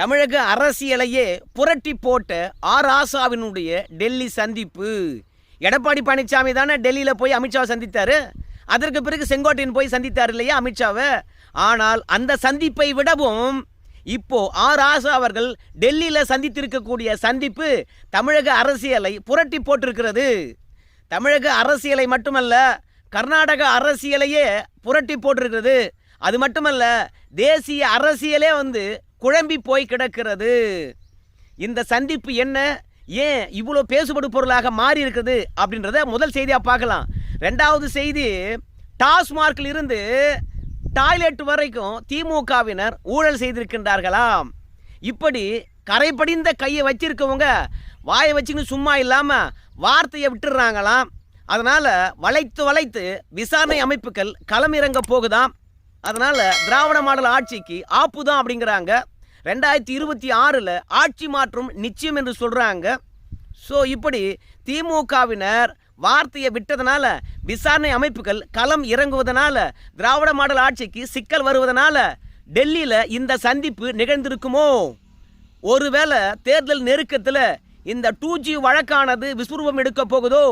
தமிழக அரசியலையே புரட்டி போட்ட ஆர் ஆசாவினுடைய டெல்லி சந்திப்பு. எடப்பாடி பழனிசாமி தானே டெல்லியில் போய் அமித்ஷாவை சந்தித்தார்? அதற்கு பிறகு செங்கோட்டையன் போய் சந்தித்தார் இல்லையா அமித்ஷாவை ஆனால் அந்த சந்திப்பை விடவும் இப்போ ஆர் ஆசா அவர்கள் டெல்லியில் சந்தித்திருக்கக்கூடிய சந்திப்பு தமிழக அரசியலை புரட்டி போட்டிருக்கிறது. தமிழக அரசியலை மட்டுமல்ல கர்நாடக அரசியலையே புரட்டி போட்டிருக்கிறது. அது மட்டுமல்ல தேசிய அரசியலே வந்து குழம்பி போய் கிடக்கிறது. இந்த சந்திப்பு என்ன? ஏன் இவ்வளோ பேசுபடு பொருளாக மாறி இருக்குது? அப்படின்றத முதல் செய்தியாக பார்க்கலாம். ரெண்டாவது செய்தி டாஸ்மார்க்கில் இருந்து டாய்லெட் வரைக்கும் திமுகவினர் ஊழல் செய்திருக்கின்றார்களாம் இப்படி கரைபடிந்த கையை வச்சிருக்கவங்க வாயை வச்சுன்னு சும்மா இல்லாமல் வார்த்தையை விட்டுடுறாங்களாம் அதனால் வளைத்து வளைத்து விசாரணை அமைப்புகள் களமிறங்க போகுதாம். அதனால் திராவிட மாடல் ஆட்சிக்கு ஆப்பு தான் அப்படிங்கிறாங்க. ரெண்டாயிரத்தி இருபத்தி ஆறில் ஆட்சி மாற்றம் நிச்சயம் என்று சொல்கிறாங்க ஸோ இப்படி திமுகவினர் வார்த்தையை விட்டதனால விசாரணை அமைப்புகள் களம் இறங்குவதனால திராவிட மாடல் ஆட்சிக்கு சிக்கல் வருவதனால டெல்லியில் இந்த சந்திப்பு நிகழ்ந்திருக்குமோ? ஒருவேளை தேர்தல் நெருக்கத்தில் இந்த டூ ஜி வழக்கானது விஸ்வரூபம் எடுக்க போகுதோ?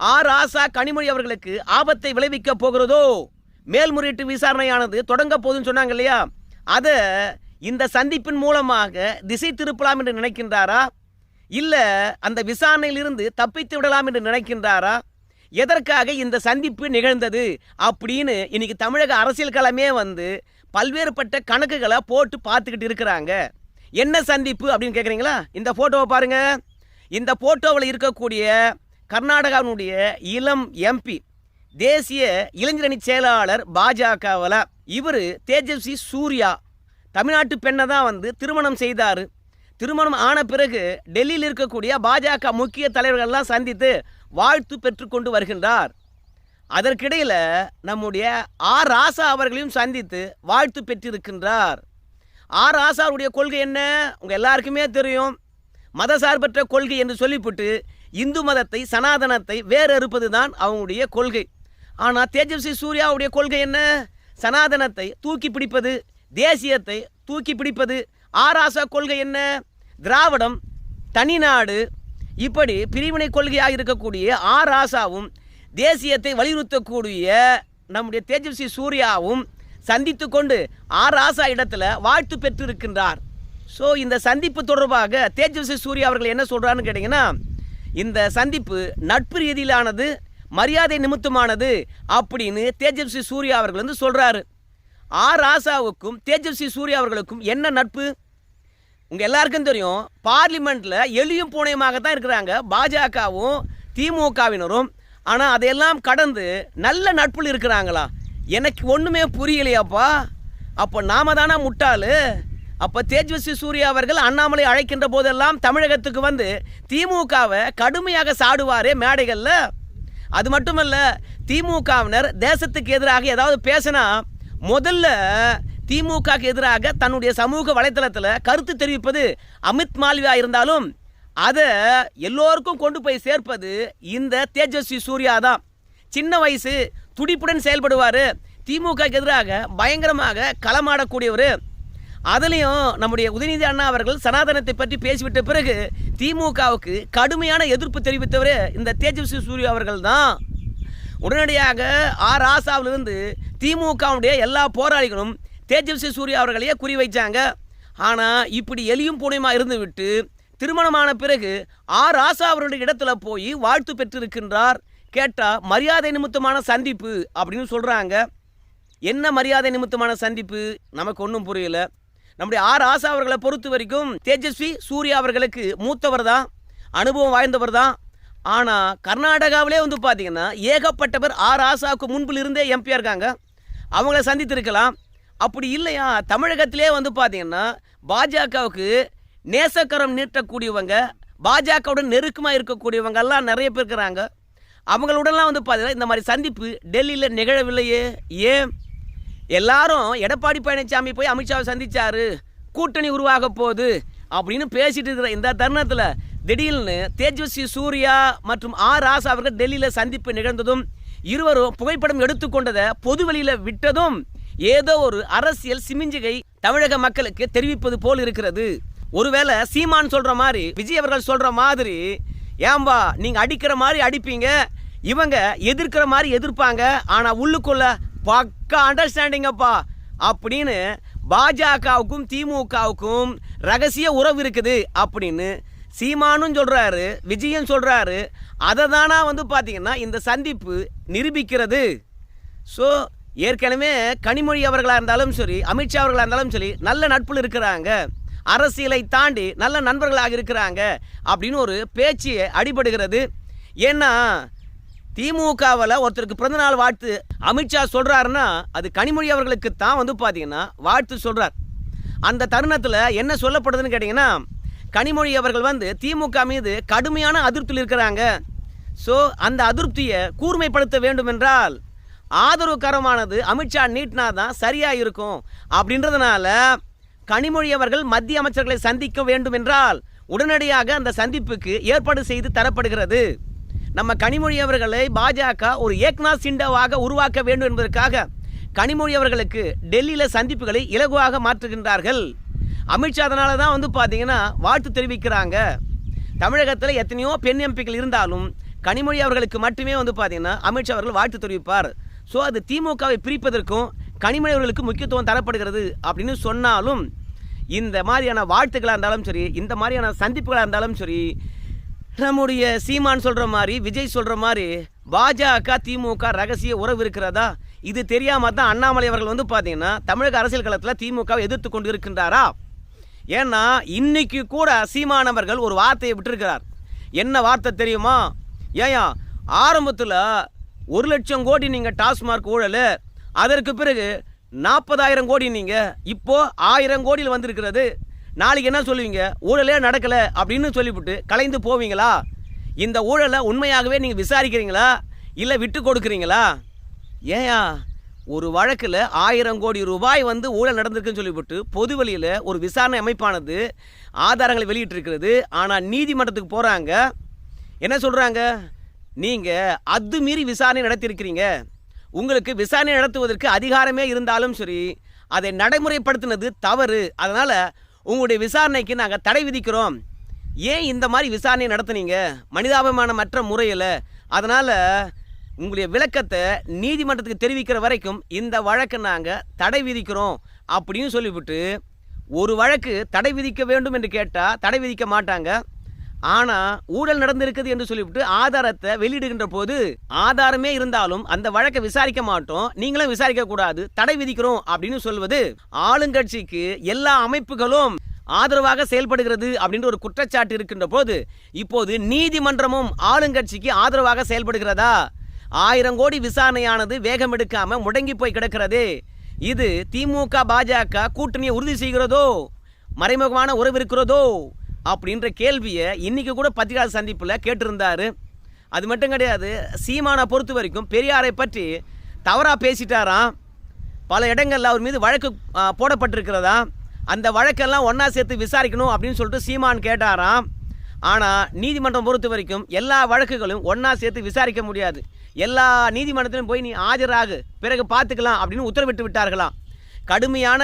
ஆர் ஆசா கனிமொழி அவர்களுக்கு ஆபத்தை விளைவிக்க போகிறதோ? மேல்முறையீட்டு விசாரணையானது தொடங்க போகுதுன்னு சொன்னாங்க இல்லையா? அதை இந்த சந்திப்பின் மூலமாக திசை திருப்பலாம் என்று நினைக்கின்றாரா? இல்லை அந்த விசாரணையிலிருந்து தப்பித்து விடலாம் என்று நினைக்கின்றாரா? எதற்காக இந்த சந்திப்பு நிகழ்ந்தது அப்படின்னு இன்னைக்கு தமிழக அரசியல் களமே வந்து பல்வேறுபட்ட கணக்குகளை போட்டு பார்த்துக்கிட்டு இருக்கிறாங்க. என்ன சந்திப்பு அப்படின்னு கேட்குறீங்களா இந்த ஃபோட்டோவை பாருங்கள் இந்த ஃபோட்டோவில் இருக்கக்கூடிய கர்நாடகாவினுடைய இளம் எம்பி தேசிய இளைஞரணி செயலாளர் பாஜகவில் இவர் தேஜஸ்வி சூர்யா. தமிழ்நாட்டு பெண்ணை தான் வந்து திருமணம் செய்தார். திருமணம் ஆன பிறகு டெல்லியில் இருக்கக்கூடிய பாஜக முக்கிய தலைவர்கள்லாம் சந்தித்து வாழ்த்து பெற்றுக்கொண்டு வருகின்றார். அதற்கிடையில் நம்முடைய ஆர் ராசா அவர்களையும் சந்தித்து வாழ்த்து பெற்றிருக்கின்றார். ஆர் ராசாவுடைய கொள்கை என்ன? உங்கள் எல்லாருக்குமே தெரியும். மதசார்பற்ற கொள்கை என்று சொல்லிவிட்டு இந்து மதத்தை சனாதனத்தை வேறு அறுப்பது தான் அவங்களுடைய கொள்கை. ஆனால் தேஜஸ்வி சூர்யாவுடைய கொள்கை என்ன? சனாதனத்தை தூக்கி பிடிப்பது தேசியத்தை தூக்கி பிடிப்பது ஆராசா கொள்கை என்ன? திராவிடம் தனிநாடு இப்படி பிரிவினை கொள்கையாக இருக்கக்கூடிய ஆர் தேசியத்தை வலியுறுத்தக்கூடிய நம்முடைய தேஜஸ்வி சூர்யாவும் சந்தித்து கொண்டு ஆர் இடத்துல வாழ்த்து பெற்றிருக்கின்றார். ஸோ இந்த சந்திப்பு தொடர்பாக தேஜஸ்வி சூர்யா அவர்கள் என்ன சொல்கிறான்னு கேட்டிங்கன்னா இந்த சந்திப்பு நட்பு ரீதியிலானது மரியாதை நிமித்தமானது அப்படின்னு தேஜஸ்வி சூர்யா அவர்கள் வந்து சொல்கிறாரு ஆர் ராசாவுக்கும் தேஜஸ்வி சூர்யா அவர்களுக்கும் என்ன நட்பு? உங்கள் எல்லாருக்கும் தெரியும் பார்லிமெண்ட்டில் எளியும் பூனையுமாக தான் இருக்கிறாங்க. பாஜகவும் திமுகவினரும். ஆனால் அதையெல்லாம் கடந்து நல்ல நட்பில் இருக்கிறாங்களா? எனக்கு ஒன்றுமே புரியலையாப்பா. அப்போ நாம தானா முட்டாளு? அப்போ தேஜஸ்வி சூர்யா அவர்கள் அண்ணாமலை அழைக்கின்ற போதெல்லாம் தமிழகத்துக்கு வந்து திமுகவை கடுமையாக சாடுவாரே மேடைகளில். அது மட்டுமல்ல திமுகவினர் தேசத்துக்கு எதிராக ஏதாவது பேசினா முதல்ல திமுகக்கு எதிராக தன்னுடைய சமூக வலைத்தளத்தில் கருத்து தெரிவிப்பது அமித் மால்வியா இருந்தாலும் அதை எல்லோருக்கும் கொண்டு போய் சேர்ப்பது இந்த தேஜஸ்வி சூர்யா தான். சின்ன வயசு துடிப்புடன் செயல்படுவார். திமுகக்கு எதிராக பயங்கரமாக களமாடக்கூடியவர் அதுலேயும் நம்முடைய உதயநிதி அண்ணா அவர்கள் சனாதனத்தை பற்றி பேசிவிட்ட பிறகு திமுகவுக்கு கடுமையான எதிர்ப்பு தெரிவித்தவர் இந்த தேஜஸ்வி சூர்யா அவர்கள் தான் உடனடியாக ஆர் ஆசாவிலிருந்து திமுகவுடைய எல்லா போராளிகளும் தேஜஸ்வி சூர்யா அவர்களையே குறி வைச்சாங்க ஆனால் இப்படி எலியும் பூனையுமா இருந்துவிட்டு திருமணமான பிறகு ஆர் ராசா அவருடைய இடத்துல போய் வாழ்த்து பெற்றிருக்கின்றார். கேட்டால் மரியாதை நிமித்தமான சந்திப்பு அப்படின்னு சொல்கிறாங்க என்ன மரியாதை நிமித்தமான சந்திப்பு? நமக்கு ஒன்றும் புரியல. நம்முடைய ஆர் ஆசா அவர்களை பொறுத்த வரைக்கும் தேஜஸ்வி சூர்யா அவர்களுக்கு மூத்தவர் தான் அனுபவம் வாய்ந்தவர் தான் ஆனால் கர்நாடகாவிலே வந்து பார்த்தீங்கன்னா ஏகப்பட்டவர் ஆர் ஆசாவுக்கு முன்பில் இருந்தே எம்பியாக இருக்காங்க. அவங்கள சந்தித்திருக்கலாம். அப்படி இல்லையா? தமிழகத்திலே வந்து பார்த்தீங்கன்னா பாஜகவுக்கு நேசக்கரம் நீட்டக்கூடியவங்க பாஜகவுடன் நெருக்கமாக இருக்கக்கூடியவங்க எல்லாம் நிறைய பேர் இருக்கிறாங்க. அவங்களுடன்லாம் வந்து பார்த்தீங்கன்னா இந்த மாதிரி சந்திப்பு டெல்லியில் நிகழவில்லையே. ஏன்? எல்லாரும் எடப்பாடி பழனிசாமி போய் அமித்ஷாவை சந்திச்சாரு. கூட்டணி உருவாக போகுது. அப்படின்னு பேசிட்டு இருக்கிற இந்த தருணத்தில் திடீர்னு தேஜஸ்வி சூர்யா மற்றும் ஆர் ராசா அவர்கள் டெல்லியில் சந்திப்பு நிகழ்ந்ததும் இருவரும் புகைப்படம் எடுத்துக்கொண்டதை பொது வெளியில் விட்டதும் ஏதோ ஒரு அரசியல் சிமிஞ்சிகை தமிழக மக்களுக்கு தெரிவிப்பது போல் இருக்கிறது. ஒருவேளை சீமான் சொல்கிற மாதிரி விஜய் அவர்கள் சொல்கிற மாதிரி ஏம்பா நீங்கள் அடிக்கிற மாதிரி அடிப்பீங்க இவங்க எதிர்க்கிற மாதிரி எதிர்ப்பாங்க ஆனால் உள்ளுக்குள்ள பக்கா அண்டர்ஸ்டாண்டிங்கப்பா அப்படின்னு பாஜகவுக்கும் திமுகவுக்கும் ரகசிய உறவு இருக்குது அப்படின்னு சீமானும் சொல்கிறாரு விஜயும் சொல்கிறாரு அதை தானா வந்து பார்த்தீங்கன்னா இந்த சந்திப்பு நிரூபிக்கிறது. ஸோ ஏற்கனவே கனிமொழி அவர்களாக இருந்தாலும் சரி அமித்ஷா அவர்களாக இருந்தாலும் சரி நல்ல நட்பில் இருக்கிறாங்க. அரசியலை தாண்டி நல்ல நண்பர்களாக இருக்கிறாங்க அப்படின்னு ஒரு பேச்சு அடிபடுகிறது. ஏன்னா திமுகவில் ஒருத்தருக்கு பிறந்தநாள் வாழ்த்து அமித்ஷா சொல்கிறாருன்னா அது கனிமொழி அவர்களுக்கு தான் வந்து பார்த்தீங்கன்னா வாழ்த்து சொல்கிறார் அந்த தருணத்தில் என்ன சொல்லப்படுதுன்னு கேட்டிங்கன்னா கனிமொழி அவர்கள் வந்து திமுக மீது கடுமையான அதிருப்தியில் இருக்கிறாங்க. ஸோ அந்த அதிருப்தியை கூர்மைப்படுத்த வேண்டும் என்றால் ஆதரவுக்கரமானது அமித்ஷா நீட்னா தான் சரியாக இருக்கும். அப்படின்றதுனால கனிமொழி அவர்கள் மத்திய அமைச்சர்களை சந்திக்க வேண்டும் என்றால் உடனடியாக அந்த சந்திப்புக்கு ஏற்பாடு செய்து தரப்படுகிறது. நம்ம கனிமொழி அவர்களை பாஜக ஒரு ஏக்நாத் சிண்டாவாக உருவாக்க வேண்டும் என்பதற்காக கனிமொழி அவர்களுக்கு டெல்லியில் சந்திப்புகளை இலகுவாக மாற்றுகின்றார்கள். அமித்ஷா அதனால தான் வந்து பார்த்தீங்கன்னா வாழ்த்து தெரிவிக்கிறாங்க. தமிழகத்தில் எத்தனையோ பெண் எம்பிக்கள் இருந்தாலும் கனிமொழி அவர்களுக்கு மட்டுமே வந்து பார்த்தீங்கன்னா அமித்ஷா அவர்கள் வாழ்த்து தெரிவிப்பார். ஸோ அது திமுகவை பிரிப்பதற்கும் கனிமொழி அவர்களுக்கு முக்கியத்துவம் தரப்படுகிறது அப்படின்னு சொன்னாலும் இந்த மாதிரியான வாழ்த்துக்களாக இருந்தாலும் சரி இந்த மாதிரியான சந்திப்புகளாக இருந்தாலும் சரி நம்முடைய சீமான் சொல்கிற மாதிரி விஜய் சொல்கிற மாதிரி பாஜக திமுக ரகசிய உறவு இருக்கிறதா? இது தெரியாமல் தான் அண்ணாமலை அவர்கள் வந்து பார்த்தீங்கன்னா தமிழக அரசியல் களத்தில் திமுகவை எதிர்த்து கொண்டு இருக்கின்றாரா ஏன்னா இன்னைக்கு கூட சீமானவர்கள் ஒரு வார்த்தையை விட்டுருக்கிறார். என்ன வார்த்தை தெரியுமா? ஏயா ஆரம்பத்தில் ஒரு லட்சம் கோடி நீங்கள் டாஸ்மார்க் ஊழல் அதற்கு பிறகு நாற்பதாயிரம் கோடி நீங்கள் இப்போது ஆயிரம் கோடியில் வந்திருக்கிறது. நாளைக்கு என்ன சொல்லுவீங்க? ஊழலே நடக்கலை அப்படின்னு சொல்லிவிட்டு கலைந்து போவீங்களா? இந்த ஊழலை உண்மையாகவே நீங்கள் விசாரிக்கிறீங்களா? இல்லை விட்டு கொடுக்குறீங்களா? ஏயா ஒரு வழக்கில் ஆயிரம் கோடி ரூபாய் வந்து ஊழல் நடந்திருக்குன்னு சொல்லிவிட்டு பொது வழியில் ஒரு விசாரணை அமைப்பானது ஆதாரங்களை வெளியிட்டிருக்கிறது. ஆனால் நீதிமன்றத்துக்கு போகிறாங்க என்ன சொல்கிறாங்க நீங்கள் அது மீறி விசாரணை நடத்தியிருக்கிறீங்க. உங்களுக்கு விசாரணை நடத்துவதற்கு அதிகாரமே இருந்தாலும் சரி அதை நடைமுறைப்படுத்தினது தவறு. அதனால் உங்களுடைய விசாரணைக்கு நாங்கள் தடை விதிக்கிறோம். ஏன் இந்த மாதிரி விசாரணை நடத்துனீங்க? மனிதாபிமானமற்ற முறையில். அதனால் உங்களுடைய விளக்கத்தை நீதிமன்றத்துக்கு தெரிவிக்கிற வரைக்கும் இந்த வழக்கை நாங்கள் தடை விதிக்கிறோம் அப்படின்னு சொல்லிவிட்டு ஒரு வழக்கு தடை விதிக்க வேண்டும் என்று கேட்டால் தடை விதிக்க மாட்டாங்க. ஆனா ஊழல் நடந்திருக்குது என்று சொல்லிவிட்டு ஆதாரத்தை வெளியிடுகின்ற போது ஆதாரமே இருந்தாலும் அந்த வழக்கை விசாரிக்க மாட்டோம் நீங்களும் விசாரிக்க கூடாது தடை விதிக்கிறோம் அப்படின்னு சொல்வது ஆளுங்கட்சிக்கு எல்லா அமைப்புகளும் ஆதரவாக செயல்படுகிறது அப்படின்ற ஒரு குற்றச்சாட்டு இருக்கின்ற போது இப்போது நீதிமன்றமும் ஆளுங்கட்சிக்கு ஆதரவாக செயல்படுகிறதா? ஆயிரம் கோடி விசாரணையானது வேகம் எடுக்காம முடங்கி போய் கிடக்கிறதே இது திமுக பாஜக கூட்டணியை உறுதி செய்கிறதோ? மறைமுகமான உறவு இருக்கிறதோ? அப்படின்ற கேள்வியை இன்றைக்கி கூட பத்திரிகை சந்திப்பில் கேட்டிருந்தார். அது மட்டும் கிடையாது சீமானை பொறுத்த வரைக்கும் பெரியாரை பற்றி தவறாக பேசிட்டாராம். பல இடங்களில் அவர் மீது வழக்கு போடப்பட்டிருக்கிறதா? அந்த வழக்கெல்லாம் ஒன்றா சேர்த்து விசாரிக்கணும் அப்படின்னு சொல்லிட்டு சீமான் கேட்டாராம். ஆனால் நீதிமன்றம் பொறுத்த வரைக்கும் எல்லா வழக்குகளும் ஒன்றா சேர்த்து விசாரிக்க முடியாது. எல்லா நீதிமன்றத்திலும் போய் நீ ஆஜராகு பிறகு பார்த்துக்கலாம் அப்படின்னு உத்தரவிட்டு விட்டார்களாம். கடுமையான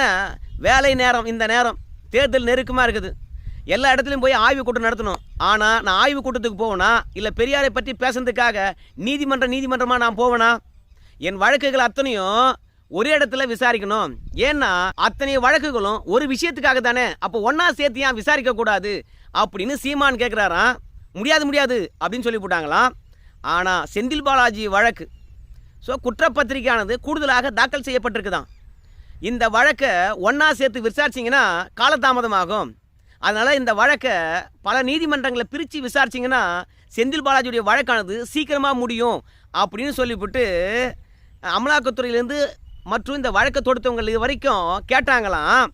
வேலை நேரம் இந்த நேரம். தேர்தல் நெருக்கமாக இருக்குது. எல்லா இடத்துலையும் போய் ஆய்வு கூட்டம் நடத்தணும். ஆனால் நான் ஆய்வு கூட்டத்துக்கு போவேனா? இல்லை பெரியாரை பற்றி பேசுறதுக்காக நீதிமன்ற நீதிமன்றமாக நான் போவேனா? என் வழக்குகள் அத்தனையும் ஒரே இடத்துல விசாரிக்கணும். ஏன்னா அத்தனை வழக்குகளும் ஒரு விஷயத்துக்காக தானே. அப்போ ஒன்றா சேர்த்து ஏன் விசாரிக்க கூடாது? அப்படின்னு சீமான் கேட்குறாராம் முடியாது முடியாது அப்படின்னு சொல்லி போட்டாங்களாம். ஆனால் செந்தில் பாலாஜி வழக்கு. ஸோ குற்றப்பத்திரிகையானது கூடுதலாக தாக்கல் செய்யப்பட்டிருக்குதான் இந்த வழக்கை ஒன்றா சேர்த்து விசாரிச்சிங்கன்னா காலதாமதமாகும். அதனால் இந்த வழக்கை பல நீதிமன்றங்களை பிரித்து விசாரிச்சிங்கன்னா செந்தில் பாலாஜியுடைய வழக்கானது சீக்கிரமாக முடியும் அப்படின்னு சொல்லிவிட்டு அமலாக்கத்துறையிலேருந்து மற்றும் இந்த வழக்கை தொடுத்தவங்க இது வரைக்கும் கேட்டாங்களாம்.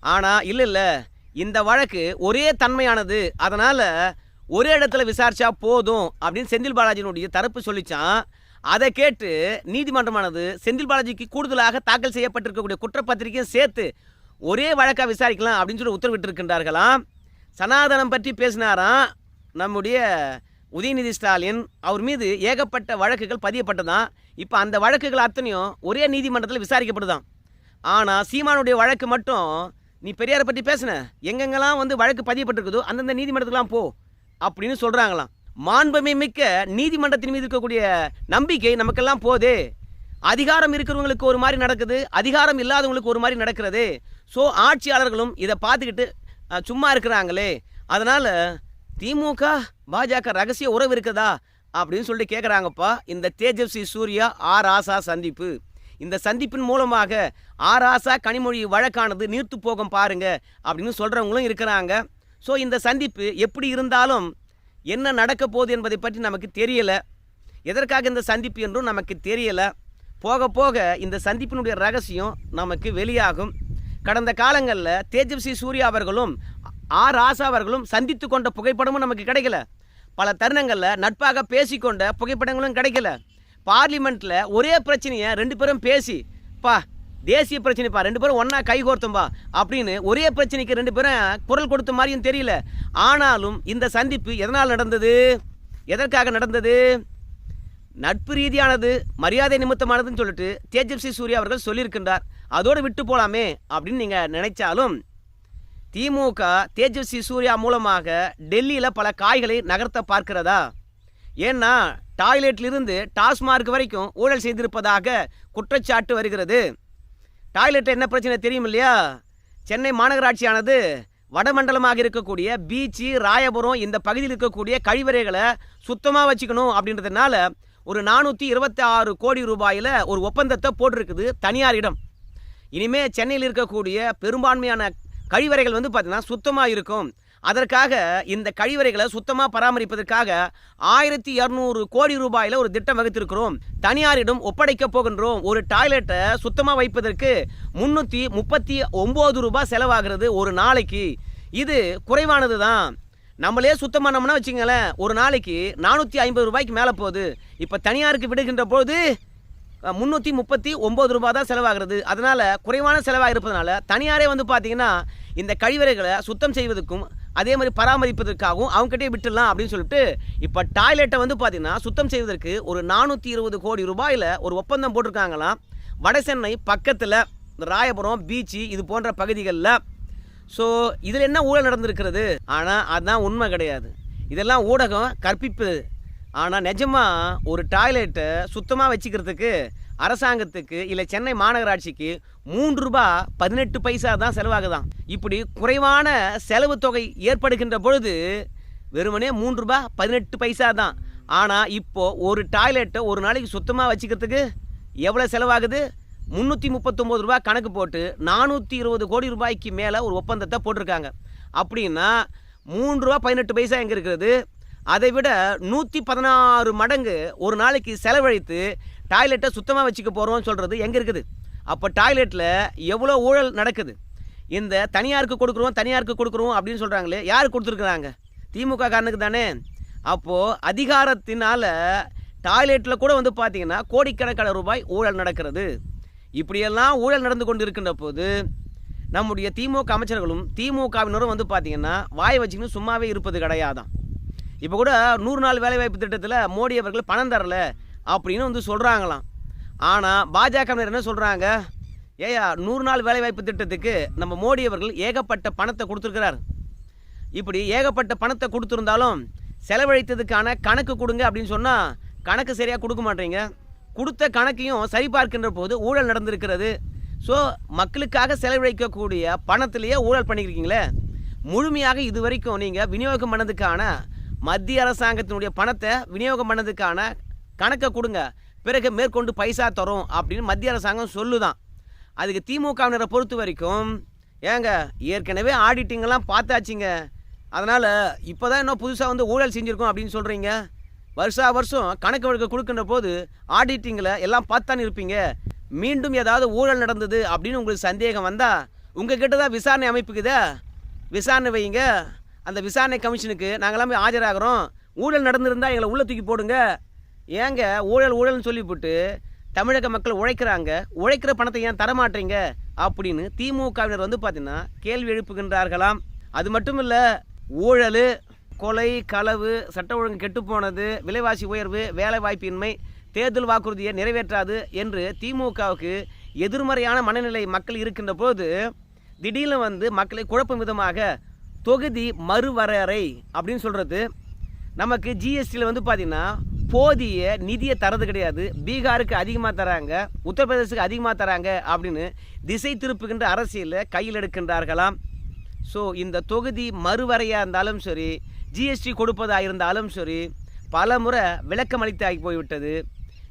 ஆனால் இல்லை இல்லை. இந்த வழக்கு ஒரே தன்மையானது. அதனால் ஒரே இடத்துல விசாரிச்சா போதும் அப்படின்னு செந்தில் பாலாஜியினுடைய தரப்பு சொல்லிச்சான் அதை கேட்டு நீதிமன்றமானது செந்தில் பாலாஜிக்கு கூடுதலாக தாக்கல் செய்யப்பட்டிருக்கக்கூடிய குற்றப்பத்திரிக்கையும் சேர்த்து ஒரே வழக்காக விசாரிக்கலாம் அப்படின்னு சொல்லி உத்தரவிட்டிருக்கின்றார்களாம். சனாதனம் பற்றி பேசினாராம். நம்முடைய உதயநிதி ஸ்டாலின் அவர் மீது ஏகப்பட்ட வழக்குகள் பதியப்பட்டதான் இப்போ அந்த வழக்குகள் அத்தனையும் ஒரே நீதிமன்றத்தில் விசாரிக்கப்படுதான் ஆனால் சீமானுடைய வழக்கு மட்டும் நீ பெரியாரை பற்றி பேசுன? எங்கெங்கெல்லாம் வந்து வழக்கு பதியப்பட்டிருக்குதோ அந்தந்த நீதிமன்றத்துக்குலாம் போ அப்படின்னு சொல்கிறாங்களாம் மாண்பமை மிக்க நீதிமன்றத்தின் மீது இருக்கக்கூடிய நம்பிக்கை நமக்கெல்லாம் போதே. அதிகாரம் இருக்கிறவங்களுக்கு ஒரு மாதிரி நடக்குது அதிகாரம் இல்லாதவங்களுக்கு ஒரு மாதிரி நடக்கிறது. ஸோ ஆட்சியாளர்களும் இதை பார்த்துக்கிட்டு சும்மா இருக்கிறாங்களே. அதனால் திமுக பாஜக ரகசிய உறவு இருக்குதா? அப்படின்னு சொல்லிட்டு கேட்குறாங்கப்பா இந்த தேஜஸ்வி சூர்யா ஆர் ஆசா சந்திப்பு. இந்த சந்திப்பின் மூலமாக ஆர் ஆசா கனிமொழி வழக்கானது நீர்த்து போகும் பாருங்க அப்படின்னு சொல்கிறவங்களும் இருக்கிறாங்க. ஸோ இந்த சந்திப்பு எப்படி இருந்தாலும் என்ன நடக்க போகுது என்பதை பற்றி நமக்கு தெரியலை. எதற்காக இந்த சந்திப்பு என்றும் நமக்கு தெரியலை. போக போக இந்த சந்திப்பினுடைய ரகசியம் நமக்கு வெளியாகும். கடந்த காலங்களில் தேஜஸ்வி சூர்யா அவர்களும் ஆர் ஆசா அவர்களும் சந்தித்து கொண்ட புகைப்படமும் நமக்கு கிடைக்கல. பல தருணங்களில் நட்பாக பேசிக்கொண்ட புகைப்படங்களும் கிடைக்கல. பார்லிமெண்ட்டில் ஒரே பிரச்சனையை ரெண்டு பேரும் பேசி பா தேசிய பிரச்சனைப்பா ரெண்டு பேரும் ஒன்றா கைகோர்த்தும்பா அப்படின்னு ஒரே பிரச்சனைக்கு ரெண்டு பேரும் குரல் கொடுத்த மாதிரியும் தெரியல. ஆனாலும் இந்த சந்திப்பு எதனால் நடந்தது? எதற்காக நடந்தது? நட்பு ரீதியானது மரியாதை நிமித்தமானதுன்னு சொல்லிட்டு தேஜஸ்வி சூர்யா அவர்கள் சொல்லியிருக்கின்றார். அதோடு விட்டு போகலாமே அப்படின்னு நீங்கள் நினைச்சாலும் திமுக தேஜஸ்வி சூர்யா மூலமாக டெல்லியில் பல காய்களை நகர்த்த பார்க்கிறதா? ஏன்னா டாய்லெட்டிலிருந்து டாஸ்மார்க் வரைக்கும் ஊழல் செய்திருப்பதாக குற்றச்சாட்டு வருகிறது. டாய்லெட்டில் என்ன பிரச்சனை தெரியும் இல்லையா? சென்னை மாநகராட்சியானது வடமண்டலமாக இருக்கக்கூடிய பீச்சு ராயபுரம் இந்த பகுதியில் இருக்கக்கூடிய கழிவறைகளை சுத்தமாக வச்சுக்கணும் அப்படின்றதுனால ஒரு நானூற்றி இருபத்தி ஆறு கோடி ரூபாயில் ஒரு ஒப்பந்தத்தை போட்டிருக்குது தனியாரிடம். இனிமே சென்னையில் இருக்கக்கூடிய பெரும்பான்மையான கழிவறைகள் வந்து பார்த்தீங்கன்னா சுத்தமாக இருக்கும். அதற்காக இந்த கழிவறைகளை சுத்தமாக பராமரிப்பதற்காக ஆயிரத்தி இரநூறு கோடி ரூபாயில் ஒரு திட்டம் வகுத்திருக்கிறோம். தனியாரிடம் ஒப்படைக்க போகின்றோம். ஒரு டாய்லெட்டை சுத்தமாக வைப்பதற்கு முந்நூற்றி முப்பத்தி ஒம்பது ரூபாய் செலவாகிறது ஒரு நாளைக்கு. இது குறைவானது தான். நம்மளே சுத்தம் பண்ணோம்னா வச்சுங்களேன் ஒரு நாளைக்கு நானூற்றி ஐம்பது ரூபாய்க்கு மேலே போகுது. இப்போ தனியாருக்கு விடுகின்ற போது முந்நூற்றி முப்பத்தி ஒம்பது ரூபாய் தான் செலவாகிறது. அதனால் குறைவான செலவாக இருப்பதனால தனியாரே வந்து பார்த்தீங்கன்னா இந்த கழிவறைகளை சுத்தம் செய்வதற்கும் அதே மாதிரி பராமரிப்பதற்காகவும் அவங்ககிட்டயே விட்டுடலாம் அப்படின்னு சொல்லிட்டு இப்போ டாய்லெட்டை வந்து பார்த்தீங்கன்னா சுத்தம் செய்வதற்கு ஒரு நானூற்றி இருபது கோடி ரூபாயில் ஒரு ஒப்பந்தம் போட்டிருக்காங்களாம். வட சென்னை பக்கத்தில் ராயபுரம் பீச்சு இது போன்ற பகுதிகளில். ஸோ இதில் என்ன ஊழல் நடந்திருக்கிறது? ஆனால் அதுதான் உண்மை கிடையாது. இதெல்லாம் ஊடகம் கற்பிப்பு ஆனால் நிஜமாக ஒரு டாய்லெட்டை சுத்தமாக வச்சுக்கிறதுக்கு அரசாங்கத்துக்கு இல்லை சென்னை மாநகராட்சிக்கு மூன்று ரூபா பதினெட்டு பைசா தான் செலவாகுதான் இப்படி குறைவான செலவு தொகை ஏற்படுகின்ற பொழுது வெறுமனே மூன்று ரூபா பதினெட்டு பைசா தான். ஆனால் இப்போது ஒரு டாய்லெட்டை ஒரு நாளைக்கு சுத்தமாக வச்சுக்கிறதுக்கு எவ்வளோ செலவாகுது? முந்நூற்றி முப்பத்தொம்போது ரூபா கணக்கு போட்டு நானூற்றி இருபது கோடி ரூபாய்க்கு மேலே ஒரு ஒப்பந்தத்தை போட்டிருக்காங்க. அப்படின்னா மூன்று ரூபா பதினெட்டு பைசா எங்கே இருக்கிறது அதை விட நூற்றி பதினாறு மடங்கு ஒரு நாளைக்கு செலவழித்து டாய்லெட்டை சுத்தமாக வச்சுக்க போகிறோம்னு சொல்கிறது எங்கே இருக்குது? அப்போ டாய்லெட்டில் எவ்வளோ ஊழல் நடக்குது? இந்த தனியாருக்கு கொடுக்குறோம் தனியாருக்கு கொடுக்குறோம் அப்படின்னு சொல்கிறாங்களே யார் கொடுத்துருக்குறாங்க? திமுக காரனுக்கு தானே? அப்போது அதிகாரத்தினால் டாய்லெட்டில் கூட வந்து பார்த்திங்கன்னா கோடிக்கணக்கான ரூபாய் ஊழல் நடக்கிறது. இப்படியெல்லாம் ஊழல் நடந்து கொண்டு இருக்கின்ற போது நம்முடைய திமுக அமைச்சர்களும் திமுகவினரும் வந்து பார்த்திங்கன்னா வாய் வச்சுக்கின்னு சும்மாவே இருப்பது கிடையாதான் இப்போ கூட நூறு நாள் வேலைவாய்ப்பு திட்டத்தில் மோடி அவர்கள் பணம் தரல அப்படின்னு வந்து சொல்கிறாங்களாம் ஆனால் பாஜகவினர் என்ன சொல்கிறாங்க ஏயா நூறு நாள் வேலைவாய்ப்பு திட்டத்துக்கு நம்ம மோடி அவர்கள் ஏகப்பட்ட பணத்தை கொடுத்துருக்கிறார். இப்படி ஏகப்பட்ட பணத்தை கொடுத்துருந்தாலும் செலவழித்ததுக்கான கணக்கு கொடுங்க அப்படின்னு சொன்னால் கணக்கு சரியாக கொடுக்க மாட்டீங்க. கொடுத்த கணக்கையும் சரிபார்க்கின்ற போது ஊழல் நடந்திருக்கிறது. ஸோ மக்களுக்காக செலவழிக்கக்கூடிய பணத்திலேயே ஊழல் பண்ணியிருக்கீங்களே முழுமையாக இது வரைக்கும் நீங்கள் விநியோகம் பண்ணதுக்கான மத்திய அரசாங்கத்தினுடைய பணத்தை விநியோகம் பண்ணதுக்கான கணக்கை கொடுங்க. பிறகு மேற்கொண்டு பைசா தரும் அப்படின்னு மத்திய அரசாங்கம் சொல்லுதான். அதுக்கு திமுகவினரை பொறுத்த வரைக்கும் ஏங்க ஏற்கனவே ஆடிட்டிங்கெல்லாம் பார்த்தாச்சுங்க. அதனால் இப்போ தான் இன்னும் புதுசாக வந்து ஊழல் செஞ்சுருக்கோம் அப்படின்னு சொல்கிறீங்க வருஷா வருஷம் கணக்கு வழக்கு கொடுக்கின்ற போது ஆடிட்டிங்கில் எல்லாம் பார்த்தானே இருப்பீங்க. மீண்டும் ஏதாவது ஊழல் நடந்தது அப்படின்னு உங்களுக்கு சந்தேகம் வந்தால் உங்கள் கிட்ட தான் விசாரணை அமைப்புக்குதே விசாரணை வைங்க அந்த விசாரணை கமிஷனுக்கு நாங்கள் போய் ஆஜராகிறோம். ஊழல் நடந்திருந்தால் எங்களை உள்ளே தூக்கி போடுங்க. ஏங்க ஊழல் ஊழல்னு சொல்லிவிட்டு தமிழக மக்கள் உழைக்கிறாங்க. உழைக்கிற பணத்தை ஏன் தரமாட்டீங்க? அப்படின்னு திமுகவினர் வந்து பார்த்தீங்கன்னா கேள்வி எழுப்புகின்றார்களாம். அது மட்டும் இல்லை ஊழல் கொலை களவு சட்ட ஒழுங்கு கெட்டுப்போனது விலைவாசி உயர்வு வேலைவாய்ப்பின்மை தேர்தல் வாக்குறுதியை நிறைவேற்றாது என்று திமுகவுக்கு எதிர்மறையான மனநிலை மக்கள் இருக்கின்ற போது திடீர்னு வந்து மக்களை குழப்பும் விதமாக தொகுதி மறுவரையறை அப்படின்னு சொல்கிறது நமக்கு ஜிஎஸ்டியில் வந்து பார்த்திங்கன்னா போதிய நிதியை தரது கிடையாது. பீகாருக்கு அதிகமாக தராங்க உத்தரப்பிரதேசத்துக்கு அதிகமாக தராங்க அப்படின்னு திசை திருப்புகின்ற அரசியலில் கையில் எடுக்கின்றார்களாம். ஸோ இந்த தொகுதி மறுவரையாக இருந்தாலும் சரி ஜிஎஸ்டி கொடுப்பதாக இருந்தாலும் சரி பல முறை விளக்கம் அளித்தாகி போய்விட்டது.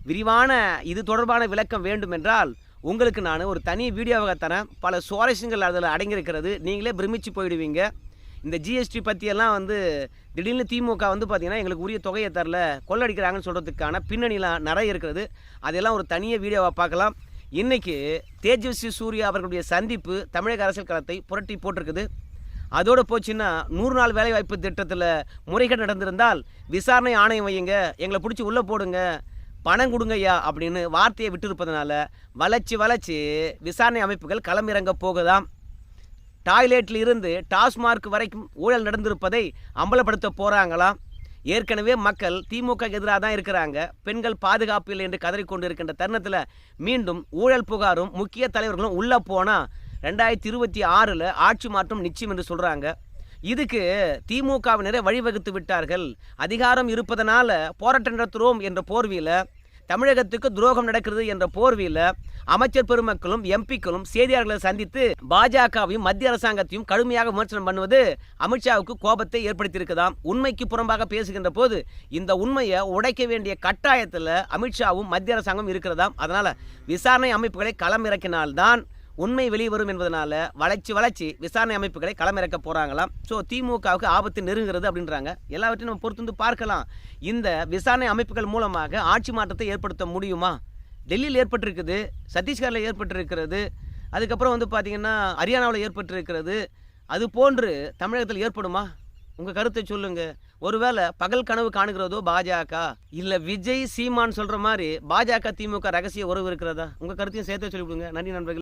விரிவான இது தொடர்பான விளக்கம் வேண்டும் என்றால் உங்களுக்கு நான் ஒரு தனி வீடியோவாக தரேன். பல சுவாரஸ்யங்கள் அதில் அடங்கியிருக்கிறது. நீங்களே பிரமிச்சு போயிடுவீங்க. இந்த ஜிஎஸ்டி பற்றியெல்லாம் வந்து திடீர்னு திமுக வந்து பார்த்திங்கன்னா எங்களுக்கு உரிய தொகையை தரல கொள்ளடிக்கிறாங்கன்னு சொல்கிறதுக்கான பின்னணிலாம் நிறைய இருக்கிறது. அதெல்லாம் ஒரு தனியாக வீடியோவாக பார்க்கலாம். இன்றைக்கி தேஜஸ்வி சூர்யா அவர்களுடைய சந்திப்பு தமிழக அரசியல் களத்தை புரட்டி போட்டிருக்குது. அதோடு போச்சுன்னா நூறு நாள் வேலைவாய்ப்பு திட்டத்தில் முறைகேடு நடந்திருந்தால் விசாரணை ஆணையம் வையுங்க எங்களை பிடிச்சி உள்ளே போடுங்க பணம் கொடுங்கய்யா அப்படின்னு வார்த்தையை விட்டிருப்பதனால வளர்ச்சி வளர்ச்சி விசாரணை அமைப்புகள் களமிறங்க போகுதாம். டாய்லெட்டில் இருந்து டாஸ்மார்க் வரைக்கும் ஊழல் நடந்திருப்பதை அம்பலப்படுத்த போகிறாங்களாம் ஏற்கனவே மக்கள் திமுக எதிராக தான் இருக்கிறாங்க. பெண்கள் பாதுகாப்பு இல்லை என்று கதறிக்கொண்டு இருக்கின்ற தருணத்தில் மீண்டும் ஊழல் புகாரும் முக்கிய தலைவர்களும் உள்ளே போனால் ரெண்டாயிரத்தி இருபத்தி ஆறில் ஆட்சி மாற்றம் நிச்சயம் என்று சொல்கிறாங்க இதுக்கு திமுகவினரே வழிவகுத்து விட்டார்கள். அதிகாரம் இருப்பதனால போராட்டம் நடத்துகிறோம் என்ற போர்வியில் தமிழகத்துக்கு துரோகம் நடக்கிறது என்ற போர்வியில் அமைச்சர் பெருமக்களும் எம்பிக்களும் செய்தியாளர்களை சந்தித்து பாஜகவையும் மத்திய அரசாங்கத்தையும் கடுமையாக விமர்சனம் பண்ணுவது அமித்ஷாவுக்கு கோபத்தை ஏற்படுத்தியிருக்குதாம். உண்மைக்கு புறம்பாக பேசுகின்ற போது இந்த உண்மையை உடைக்க வேண்டிய கட்டாயத்தில் அமித்ஷாவும் மத்திய அரசாங்கம் இருக்கிறதாம். அதனால் விசாரணை அமைப்புகளை களமிறக்கினால்தான் உண்மை வெளிவரும் என்பதனால வளர்ச்சி வளர்ச்சி விசாரணை அமைப்புகளை களமிறக்க போகிறாங்களாம் ஸோ திமுகவுக்கு ஆபத்து நெருங்குறது அப்படின்றாங்க. எல்லாவற்றையும் நம்ம பொறுத்து வந்து பார்க்கலாம். இந்த விசாரணை அமைப்புகள் மூலமாக ஆட்சி மாற்றத்தை ஏற்படுத்த முடியுமா? டெல்லியில் ஏற்பட்டிருக்குது சத்தீஸ்கரில் ஏற்பட்டிருக்கிறது அதுக்கப்புறம் வந்து பார்த்திங்கன்னா ஹரியானாவில் ஏற்பட்டிருக்கிறது. அது போன்று தமிழகத்தில் ஏற்படுமா? உங்கள் கருத்தை சொல்லுங்கள் ஒருவேளை பகல் கனவு காணுகிறதோ பாஜக? இல்லை விஜய் சீமான் சொல்கிற மாதிரி பாஜக திமுக ரகசிய உறவு இருக்கிறதா? உங்கள் கருத்தையும் சேர்த்து சொல்லிவிடுங்க நன்றி நண்பர்கள்.